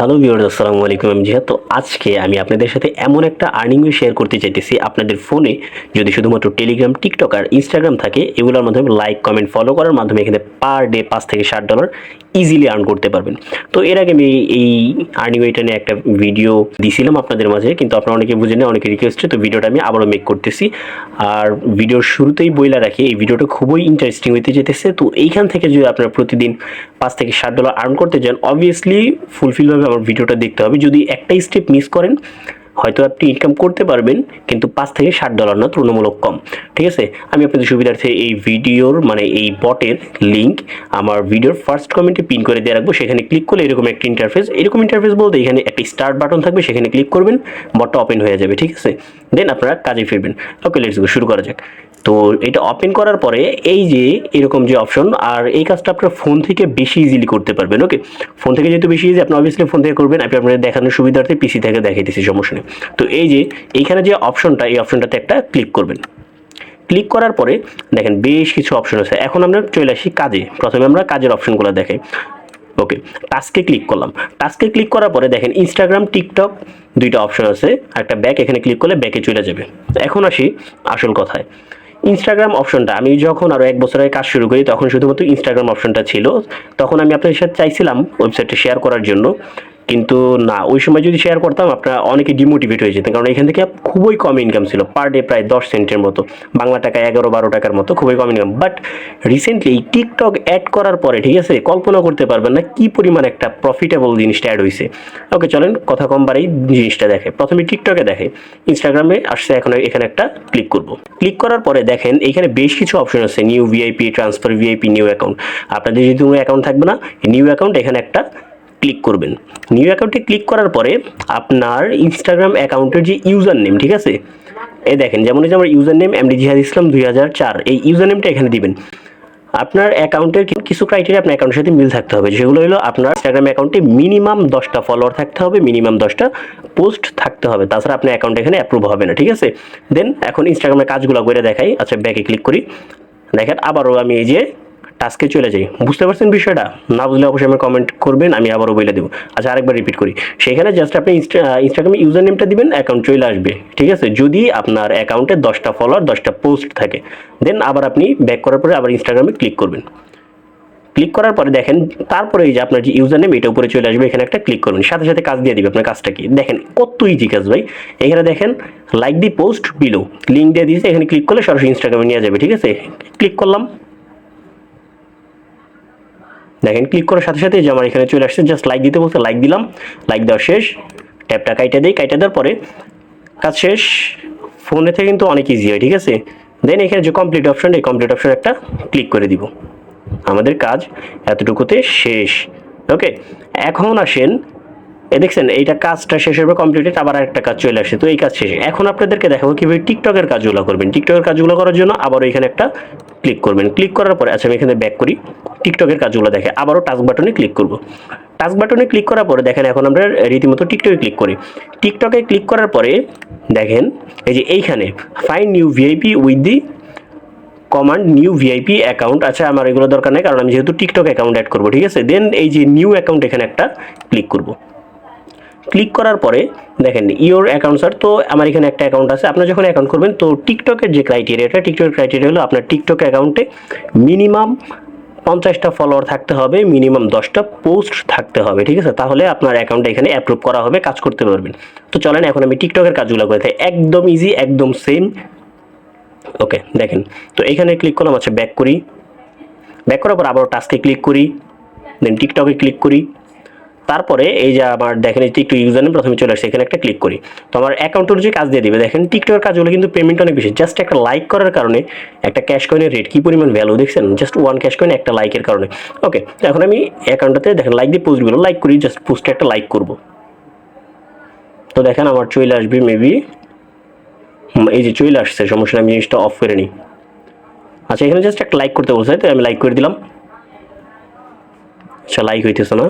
Hello viewers, আসসালামু আলাইকুম, আমি জিহাদ। তো আজকে আমি আপনাদের সাথে এমন একটা আর্নিংও শেয়ার করতে চাইতেছি। আপনাদের ফোনে যদি শুধুমাত্র টেলিগ্রাম টিকটক আর ইনস্টাগ্রাম থাকে, এগুলোর মাধ্যমে লাইক কমেন্ট ফলো করার মাধ্যমে এখানে পার ডে পাঁচ থেকে ষাট ডলার ইজিলি আর্ন করতে পারবেন। তো এর আগে আমি এই আর্নিং ওয়েটা নিয়ে একটা ভিডিও দিছিলাম আপনাদের মাঝে, কিন্তু আপনারা অনেকে বুঝে নেই অনেকে রিকোয়েস্টে তো ভিডিওটা আমি আবারও মেক করতেছি। আর ভিডিওর শুরুতেই বইলা রাখি, এই ভিডিওটা খুবই ইন্টারেস্টিং হইতে যেতেছে তো এইখান থেকে যদি আপনারা প্রতিদিন পাঁচ থেকে ষাট ডলার আর্ন করতে চান অবভিয়াসলি ফুলফিলভাবে আমার ভিডিওটা দেখতে হবে। যদি একটাই স্টেপ মিস করেন হয়তো আপনি ইনকাম করতে পারবেন, কিন্তু পাঁচ থেকে ষাট ডলার না, তুলনামূলক কম। ঠিক আছে? আমি আপনাদের সুবিধার্থে এই ভিডিওর মানে এই বটের লিঙ্ক আমার ভিডিওর ফার্স্ট কমেন্টে পিন করে দিয়ে রাখব। সেখানে ক্লিক করলে এরকম একটা ইন্টারফেস এরকম ইন্টারফেস বলতে এখানে একটা স্টার্ট বাটন থাকবে, সেখানে ক্লিক করবেন বটটা ওপেন হয়ে যাবে, ঠিক আছে? দেন আপনারা কাজে ফিরবেন। ওকে লেটস গো শুরু করা যাক। তো এটা ওপেন করার পরে এই যে এরকম যে অপশন আর এই কাজটা আপনার ফোন থেকে বেশি ইজিলি করতে পারবেন ওকে ফোন থেকে যেহেতু বেশি ইজি আপনি অবভিয়াসলি ফোন থেকে করবেন, আপনি আপনাদের দেখানোর সুবিধার্থে পিসি থেকে দেখাইতেছি সমস্যা নেই। তো এই যে এইখানে যে অপশনটা এই অপশনটাতে একটা ক্লিক করবেন। ক্লিক করার পরে দেখেন বেশ কিছু অপশন আছে। এখন আমরা চলে আসি কাজে। প্রথমে আমরা কাজের অপশনগুলো দেখাই। ওকে টাস্কে ক্লিক করলাম। টাস্কে ক্লিক করার পরে দেখেন ইনস্টাগ্রাম টিকটক দুইটা অপশন আছে। একটা ব্যাক এখানে ক্লিক করলে ব্যাকে চলে যাবে। এখন আসি আসল কথায়। ইনস্টাগ্রাম অপশনটা আমি যখন আরও এক বছর আগে কাজ শুরু করি, তখন শুধুমাত্র ইনস্টাগ্রাম অপশনটা ছিল। তখন আমি আপনাদের সাথে চাইছিলাম ওয়েবসাইটটা শেয়ার করার জন্য। কিন্তু না, ওই সময় যদি শেয়ার করতাম, আপনারা অনেকে ডিমোটিভেট হয়ে যেতেন। কারণ এখান থেকে খুবই কম ইনকাম ছিল পার ডে প্রায় দশ সেন্টের মতো। বাংলা টাকা এগারো বারো টাকার মতো খুবই কম ইনকাম বাট রিসেন্টলি এই টিকটক অ্যাড করার পরে, ঠিক আছে, কল্পনা করতে পারবেন না কি পরিমাণ একটা প্রফিটেবল জিনিসটা অ্যাড হয়েছে ওকে চলেন কথা কম বাড়াই জিনিসটা দেখে। প্রথমে টিকটকে দেখে। ইনস্টাগ্রামে আসছে এখন এখানে একটা ক্লিক করব। ক্লিক করার পরে দেখেন, এখানে বেশ কিছু অপশন আছে। New VIP transfer VIP new account আপনাদের যদি কোনো অ্যাকাউন্ট থাকবে না নিউ অ্যাকাউন্ট এখানে একটা ক্লিক করবেন। নিউ অ্যাকাউন্টে ক্লিক করার পরে আপনার ইনস্টাগ্রাম অ্যাকাউন্টের যে ইউজার নেম ঠিক আছে? এ দেখেন, যেমন যে আমার ইউজার নেম এমডি জিহাদ ইসলাম দুই হাজার চার, এই ইউজার নেমটা এখানে দিবেন। আপনার অ্যাকাউন্টের কিছু ক্রাইটেরিয়া আপনার অ্যাকাউন্টের সাথে মিল থাকতে হবে। সেগুলো হলো আপনার ইনস্টাগ্রাম অ্যাকাউন্টে মিনিমাম দশটা ফলোয়ার থাকতে হবে মিনিমাম দশটা পোস্ট থাকতে হবে। তাছাড়া আপনার অ্যাকাউন্ট এখানে অ্যাপ্রুভ হবে না, ঠিক আছে? দেন এখন ইনস্টাগ্রামের কাজগুলো করে দেখাই। আচ্ছা ব্যাকে ক্লিক করি। দেখেন, আবারও আমি এই যে টাস্কে চলে যাই। বুঝতে পারছেন বিষয়টা? না বুঝলে অবশ্যই আমি কমেন্ট করবেন, আমি আবারও বলে দেবো। আচ্ছা আরেকবার রিপিট করি। সেখানে জাস্ট আপনি ইনস্টা ইনস্টাগ্রামে ইউজার নেমটা দিবেন অ্যাকাউন্ট চলে আসবে। ঠিক আছে? যদি আপনার অ্যাকাউন্টে দশটা ফলোয়ার দশটা পোস্ট থাকে দেন আবার আপনি ব্যাক করার পরে আবার ইনস্টাগ্রামে ক্লিক করবেন। ক্লিক করার পরে দেখেন, তারপরে এই যে আপনার যে ইউজার নেম এটা উপরে চলে আসবে, এখানে একটা ক্লিক করবেন। সাথে সাথে কাজ দিয়ে দিবে আপনার কাজটা কি? দেখেন, কত ইজি কাজ ভাই। এখানে দেখেন like the post below link দিয়ে দিয়েছে, এখানে ক্লিক করলে সরাসরি ইনস্টাগ্রামে নিয়ে যাবে, ঠিক আছে? ক্লিক করলাম। দেখেন ক্লিক করার সাথে সাথে যে আমার এখানে চলে আসছে জাস্ট লাইক দিতে বলতে লাইক দিলাম লাইক দেওয়া শেষ। ট্যাপটা কাইটা দিই, কাইটা দেওয়ার পরে কাজ শেষ। ফোনে থেকে কিন্তু অনেক ইজি হয়, ঠিক আছে? দেন এখানে যে কমপ্লিট অপশন এই কমপ্লিট অপশন একটা ক্লিক করে দিব। আমাদের কাজ এতটুকুতে শেষ। ওকে এখন আসেন এ দেখছেন, এইটা কাজটা শেষ হবে কমপ্লিটেড আবার একটা কাজ চলে আসে। তো এই কাজ শেষে। এখন আপনাদেরকে দেখাবো কীভাবে টিকটকের কাজগুলো করবেন। টিকটকের কাজগুলো করার জন্য আবারও এখানে একটা ক্লিক করবেন। ক্লিক করার পরে আচ্ছা আমি এখানে ব্যাক করি। টিকটকের কাজগুলো দেখে আবারও টাস্ক বাটনে ক্লিক করব। টাস্ক বাটনে ক্লিক করার পরে, দেখেন, এখন আমরা রীতিমতো টিকটকে ক্লিক করি। টিকটকে ক্লিক করার পরে, দেখেন, এই যে এইখানে fine new VIP with the command new VIP account আচ্ছা আমার এগুলো দরকার নেই, কারণ আমি যেহেতু টিকটক অ্যাকাউন্ট অ্যাড করব, ঠিক আছে? দেন এই যে নিউ অ্যাকাউন্ট এখানে একটা ক্লিক করব। ক্লিক করার পরে দেখেন ইওর অ্যাকাউন্ট স্যার তো আমার এখানে একটা অ্যাকাউন্ট আছে। আপনার যখন অ্যাকাউন্ট করবেন, তো টিকটকের যে ক্রাইটেরিয়াটা টিকটকের ক্রাইটেরিয়া হলো আপনার টিকটক অ্যাকাউন্টে মিনিমাম পঞ্চাশটা ফলোয়ার থাকতে হবে মিনিমাম দশটা পোস্ট থাকতে হবে, ঠিক আছে? তাহলে আপনার অ্যাকাউন্টে এখানে অ্যাপ্রুভ করা হবে, কাজ করতে পারবেন। তো চলেন, এখন আমি টিকটকের কাজগুলো করে থাকি। একদম ইজি একদম সেম ওকে দেখেন, তো এখানে ক্লিক করলাম আচ্ছা ব্যাক করি। ব্যাক করার পর আবার টাস্কে ক্লিক করি। দেন টিকটকে ক্লিক করি। তারপরে এই যে আমার দেখেন এই টিকটক ইউজার নেম প্রথমে চলে আসছে এখানে একটা ক্লিক করি। তো আমার অ্যাকাউন্ট অনুযায়ী কাজ দিয়ে দিবে, দেখেন টিকটকের কাজগুলো কিন্তু পেমেন্ট অনেক বেশি। জাস্ট একটা লাইক করার কারণে একটা ক্যাশ কয়েনের রেট কী পরিমাণ ভ্যালু দেখছেন? জাস্ট ওয়ান ক্যাশ কয়েন একটা লাইকের কারণে। ওকে এখন আমি অ্যাকাউন্টটাতে দেখেন লাইক দিয়ে পোস্টগুলো লাইক করি জাস্ট পোস্টে একটা লাইক করব। তো দেখেন আমার চলে আসবে মেবি এই যে চলে আসছে, সমস্যা আমি জিনিসটা অফ করে নিই। আচ্ছা এখানে জাস্ট একটা লাইক করতে বলছে তো আমি লাইক করে দিলাম। আচ্ছা লাইক হইতেছে না।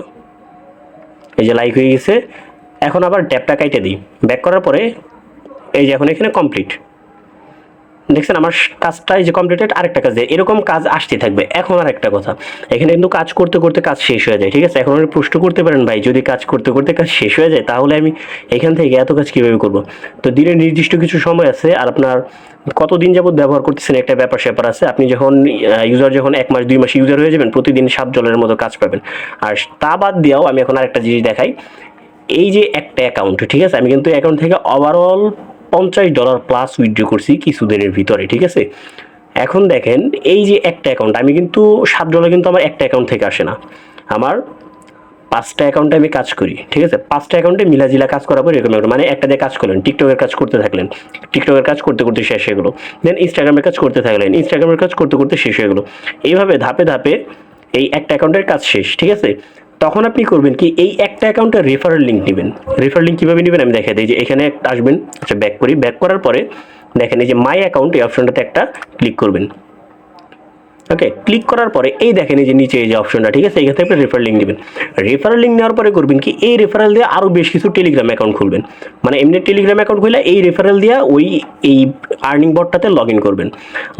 এই যে লাইক হয়ে গেছে। এখন আবার ট্যাপটা কাইটে দিই। ব্যাক করার পরে এই যে এখন এখানে কমপ্লিট দেখছেন আমার কাজটা এই যে কমপ্লিটেড আরেকটা কাজ দেয়। এরকম কাজ আসতে থাকবে। এখন আর একটা কথা। এখানে কিন্তু কাজ করতে করতে কাজ শেষ হয়ে যায়, ঠিক আছে? এখন আপনি প্রশ্ন করতে পারেন, ভাই, যদি কাজ করতে করতে কাজ শেষ হয়ে যায়, তাহলে আমি এখান থেকে এত কাজ কীভাবে করব? তো দিনের নির্দিষ্ট কিছু সময় আছে আর আপনার কতদিন যাবত ব্যবহার করতেছেন একটা ব্যাপার স্যাপার আছে। আপনি যখন ইউজার যখন এক মাস, দুই মাস ইউজার হয়ে যাবেন, প্রতিদিন সাত জলের মতো কাজ পাবেন। আর তা বাদ দিয়েও আমি এখন আরেকটা জিনিস দেখাই। এই যে একটা অ্যাকাউন্ট ঠিক আছে? আমি কিন্তু অ্যাকাউন্ট থেকে ওভারঅল পঞ্চাশ ডলার প্লাস উইথড্র করছি কিছু দিনের ভিতরে, ঠিক আছে? এখন দেখেন, এই যে একটা অ্যাকাউন্ট আমি কিন্তু সাত ডলার কিন্তু আমার একটা অ্যাকাউন্ট থেকে আসে না। আমার পাঁচটা অ্যাকাউন্টে আমি কাজ করি, ঠিক আছে? পাঁচটা অ্যাকাউন্টে মিলাজিলা কাজ করার পর এরকম মানে একটা দিয়ে কাজ করলেন টিকটকের কাজ করতে থাকলেন টিকটকের কাজ করতে করতে শেষ হয়ে গেলো। দেন ইনস্টাগ্রামের কাজ করতে থাকলেন ইনস্টাগ্রামের কাজ করতে করতে শেষ হয়ে গেলো। এইভাবে ধাপে ধাপে এই একটা অ্যাকাউন্টের কাজ শেষ, ঠিক আছে? তখন আপনি করবেন কি, এই একটা অ্যাকাউন্টের রেফারেল লিঙ্ক নেবেন। রেফারেল লিঙ্ক কীভাবে নেবেন আমি দেখা দিই, যে এখানে একটা আসবেন আচ্ছা ব্যাক করি। ব্যাক করার পরে দেখেন এই যে মাই অ্যাকাউন্ট এই অপশনটাতে একটা ক্লিক করবেন। ওকে ক্লিক করার পরে এই দেখেন এই যে নিচে এই যে অপশনটা ঠিক আছে? এখান আপনি রেফার লিঙ্ক নেবেন রেফারেল লিঙ্ক নেওয়ার পরে করবেন কি? এই রেফারেল দিয়ে আরও বেশ কিছু টেলিগ্রাম অ্যাকাউন্ট খুলবেন। মানে এমনি টেলিগ্রাম অ্যাকাউন্ট খুলে এই রেফারেল দিয়ে ওই, এই আর্নিং বোর্ডটাতে লগ ইন করবেন।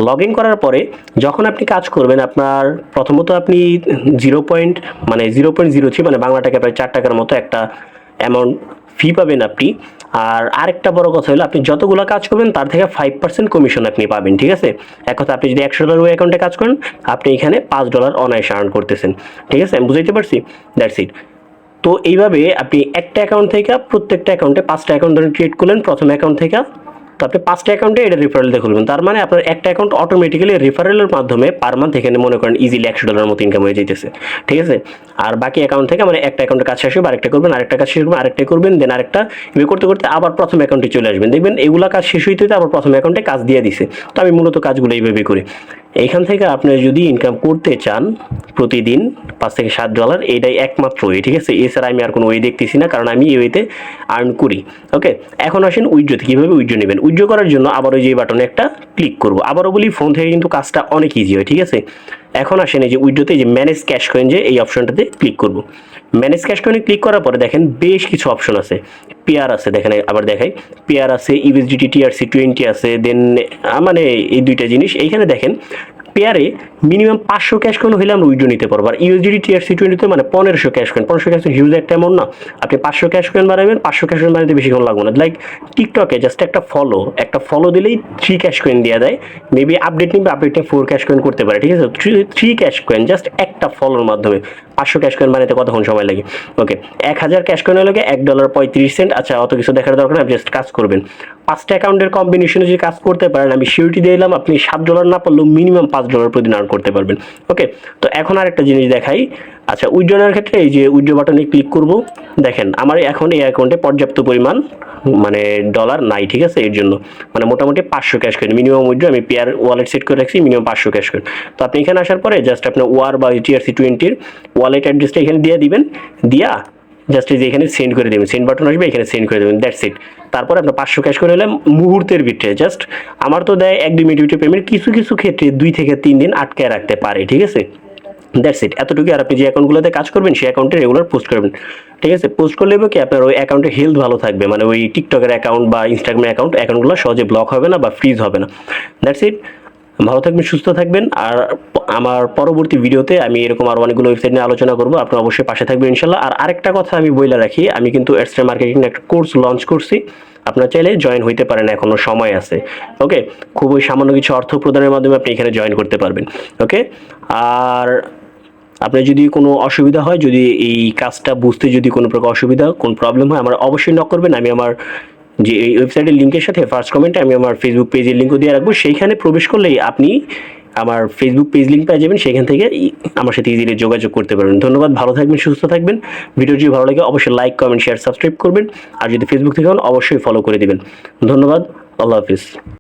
লগ ইন করার পরে যখন আপনি কাজ করবেন, আপনার প্রথমত আপনি জিরো পয়েন্ট মানে জিরো পয়েন্ট জিরো থ্রি মানে বাংলা টাকা প্রায় চার টাকার মতো একটা অ্যামাউন্ট ফি পাবেন আপনি। আর আরেকটা বড় কথা হলো, আপনি যতগুলো কাজ করবেন, তার থেকে ফাইভ পার্সেন্ট কমিশন আপনি পাবেন, ঠিক আছে? এক কথা আপনি যদি একশো ডলার ওই অ্যাকাউন্টে কাজ করেন, আপনি এখানে পাঁচ ডলার অনায়াসে আর্ন করতেছেন, ঠিক আছে? আমি বুঝাইতে পারছি? দ্যাটস ইট তো এইভাবে আপনি একটা অ্যাকাউন্ট থেকে প্রত্যেকটা অ্যাকাউন্টে পাঁচটা অ্যাকাউন্ট ধরে ক্রিয়েট করলেন, প্রথম অ্যাকাউন্ট থেকে তো আপনি পাঁচটা অ্যাকাউন্টে এটা রেফারেল দিয়ে খুলবেন। তার মানে আপনার একটা অ্যাকাউন্ট অটোমেটিক্যালি রেফারেলের মাধ্যমে পার মান্থ এখানে মনে করেন ইজিলি একশো ডলার মতো ইনকাম হয়ে যেতেছে ঠিক আছে? আর বাকি অ্যাকাউন্ট থেকে মানে একটা অ্যাকাউন্টের কাজ শেষ হবে, আরেকটা করবেন, আরেকটা কাজ শেষ করবেন আরেকটা করবেন দেন আরেকটা এভাবে করতে করতে আবার প্রথম অ্যাকাউন্টে চলে আসবেন। দেখবেন এগুলা কাজ শেষ হইতে আবার প্রথম অ্যাকাউন্টে কাজ দিয়ে দিছে। তো আমি মূলত কাজগুলো এইভাবে করি। এইখান থেকে আপনি যদি ইনকাম করতে চান প্রতিদিন পাঁচ থেকে সাত ডলার এটাই একমাত্র ওয়ে ঠিক আছে? এছাড়া আমি আর কোনো ওয়ে দেখতেছি না, কারণ আমি এই ওয়েতে আর্ন করি ওকে এখন আসেন উইড্রোতে কীভাবে উইড্রো নেবেন? উইড্রো করার জন্য আবার ওই যে বাটনে একটা ক্লিক করব। আবারও বলি ফোন থেকে কিন্তু কাজটা অনেক ইজি হয়, ঠিক আছে? এখন আসেন এই যে উইড্রোতে যে ম্যানেজ ক্যাশ কয়েন যে এই অপশনটাতে ক্লিক করব। ম্যানেজ ক্যাশ কয়েনে ক্লিক করার পরে দেখেন বেশ কিছু অপশন আছে। পেয়ার আছে, দেখেন আবার দেখাই। পেয়ার আছে ইউএসডিটি টিআরসি টোয়েন্টি আছে দেন মানে এই দুইটা জিনিস। এইখানে দেখেন পেয়ারে মিনিমাম পাঁচশো ক্যাশ কয়েন হলে আমরা উইড্রো নিতে পারব। আর ইউএসডিটি টিআরসি টোয়েন্টিতে মানে পনেরোশো ক্যাশ কয়েন পনেরোশো ক্যাশ হিউজ একটা এমন না। আপনি পাঁচশো ক্যাশ কয়েন বানাবেন পাঁচশো ক্যাশ কয়েন বানাতে বেশিক্ষণ লাগবে না। লাইক টিকটকে জাস্ট একটা ফলো একটা ফলো দিলেই থ্রি ক্যাশ কয়েন দেওয়া দেয় মেবি আপডেট নিবে আপডেটে ফোর ক্যাশ কয়েন করতে পারে, ঠিক আছে? থ্রি ক্যাশ কয়েন জাস্ট একটা ফলোর মাধ্যমে। পাঁচশো ক্যাশ কয়েন বানাতে কতক্ষণ সময় লাগে? ওকে এক হাজার ক্যাশ কয়েন লাগে এক ডলার পঁয়ত্রিশ সেন্ট আচ্ছা অত কিছু দেখার দরকার আপনি জাস্ট কাজ করবেন। পাঁচটা অ্যাকাউন্টের কম্বিনেশনে যদি কাজ করতে পারেন, আমি সিউরিটি দিলাম আপনি সাত ডলার না পারলেও মিনিমাম পাঁচ ডলার প্রতিদিন আর্ন করতে পারবেন। ওকে তো এখন আর একটা জিনিস দেখাই। আচ্ছা উইড্রোনের ক্ষেত্রে এই যে উইড্রো বাটনে ক্লিক করব। দেখেন, আমার এখন এই অ্যাকাউন্টে পর্যাপ্ত পরিমাণ মানে ডলার নাই, ঠিক আছে? এর জন্য। মানে মোটামুটি পাঁচশো ক্যাশ করেন মিনিমাম উইড্রো আমি পেয়ার ওয়ালেট সেট করে রাখছি মিনিমাম পাঁচশো ক্যাশ করেন তো আপনি এখানে আসার পরে জাস্ট আপনার ওয়ার বা টিআরসি টোয়েন্টির ওয়ালেট অ্যাড্রেসটা এখানে দিয়ে দিবেন। দিয়া জাস্ট এই যে এখানে সেন্ড করে দেবেন সেন্ড বাটন আসবে, এখানে সেন্ড করে দেবেন দ্যাটস ইট তারপরে আপনার পাঁচশো ক্যাশ করে নিলাম মুহূর্তের ভিতরে জাস্ট আমার তো দেয় এক দুই মিনিট পেমেন্ট কিছু কিছু ক্ষেত্রে দুই থেকে তিন দিন আটকে রাখতে পারে, ঠিক আছে? দ্যাটস ইট এতটুকু আর আপনি যে অ্যাকাউন্টগুলোতে কাজ করবেন, সেই অ্যাকাউন্টে রেগুলার পোস্ট করবেন, ঠিক আছে? পোস্ট করলে কি, আপনার ওই অ্যাকাউন্টের হেলথ ভালো থাকবে মানে ওই টিকটকের অ্যাকাউন্ট বা ইনস্টাগ্রামের অ্যাকাউন্ট অ্যাকাউন্টগুলো সহজে ব্লক হবে না বা ফ্রিজ হবে না। দ্যাটস ইট ভালো থাকবেন, সুস্থ থাকবেন। আর আমার পরবর্তী ভিডিওতে আমি এরকম আরও অনেকগুলো ওয়েবসাইট নিয়ে আলোচনা করব। আপনারা অবশ্যই পাশে থাকবেন ইনশাল্লাহ। আর আরেকটা কথা আমি বইলা রাখি, আমি কিন্তু এক্সট্রা মার্কেটিং একটা কোর্স লঞ্চ করছি। আপনার চাইলে জয়েন হইতে পারেন এখনও সময় আছে। ওকে খুবই সামান্য কিছু অর্থ প্রদানের মাধ্যমে আপনি এখানে জয়েন করতে পারবেন। ওকে আর আপনার যদি কোনো অসুবিধা হয়, যদি এই কাজটা বুঝতে যদি কোনো প্রকার অসুবিধা, কোন প্রবলেম হয়, আমার অবশ্যই নক করবেন। আমি আমার যে এই ওয়েবসাইটের লিঙ্কের সাথে ফার্স্ট কমেন্টে আমি আমার ফেসবুক পেজের লিঙ্কও দিয়ে রাখব। সেইখানে প্রবেশ করলেই আপনি আমার ফেসবুক পেজ লিঙ্ক পেয়ে যাবেন। সেখান থেকে আমার সাথে ইজিলি যোগাযোগ করতে পারবেন। ধন্যবাদ, ভালো থাকবেন, সুস্থ থাকবেন। ভিডিওটি ভালো লাগে, অবশ্যই লাইক কমেন্ট শেয়ার সাবস্ক্রাইব করবেন। আর যদি ফেসবুক থেকে হন, অবশ্যই ফলো করে দেবেন। ধন্যবাদ, আল্লাহ হাফিজ।